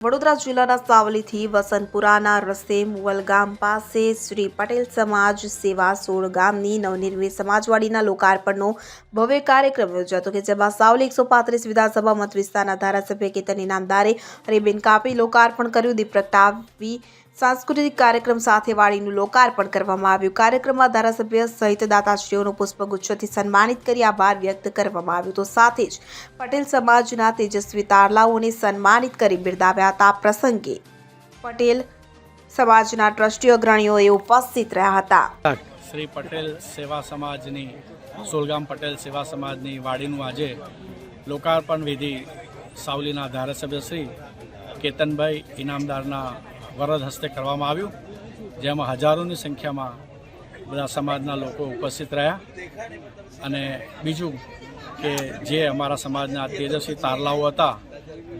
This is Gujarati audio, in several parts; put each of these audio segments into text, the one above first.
વડોદરા જિલ્લાના સાવલીથી વસંતપુરાના રસ્તે ગામ પાસે શ્રી પટેલ સમાજ સેવા સોળ ગામની નવનિર્મિત સમાજવાડીના લોકાર્પણનો ભવ્ય કાર્યક્રમ યોજાયો હતો કે જેમાં સાવલી એકસો પાંત્રીસ વિધાનસભા મત વિસ્તારના ધારાસભ્ય કેતન ઇનામદારે રેબિન કાપી લોકાર્પણ કર્યું. દીપ પ્રગટાવી સાંસ્કૃતિક કાર્યક્રમ સાથે વાડીનું લોકાર્પણ કરવામાં આવ્યું. કાર્યક્રમમાં ધારાસભ્ય સહિત દાતાશ્રીઓનું પુષ્પગુચ્છથી સન્માનિત કરી આભાર વ્યક્ત કરવામાં આવ્યો. તો સાથે જ પટેલ સમાજના તેજસ્વી તારલાઓને સન્માનિત કરી બિરદાવ્યા હતા પ્રસંગે. પટેલ સમાજના ટ્રસ્ટી અગ્રણીઓએ ઉપસ્થિત રહ્યા હતા. શ્રી પટેલ સેવા સમાજની, સોલગામ પટેલ સેવા સમાજની વાડીનું આજે લોકાર્પણ વિધિ સાવલીના ધારાસભ્ય શ્રી કેતનભાઈ ઇનામદારના વરદ હસ્તે કરવામાં આવ્યું જેમાં હજારોની સંખ્યામાં બધા સમાજના લોકો ઉપસ્થિત રહ્યા. અને બીજું કે જે અમારા સમાજના તેજસ્વી તારલાઓ હતા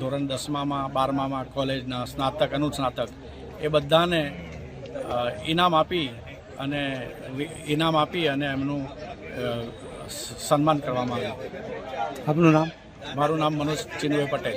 ધોરણ દસમામાં બારમામાં કોલેજના સ્નાતક અનુસ્નાતક એ બધાને ઇનામ આપી અને ઇનામ આપી અને એમનું સન્માન કરવામાં આવ્યું. આપનું નામ? મારું નામ Manoj Chinubhai Patel.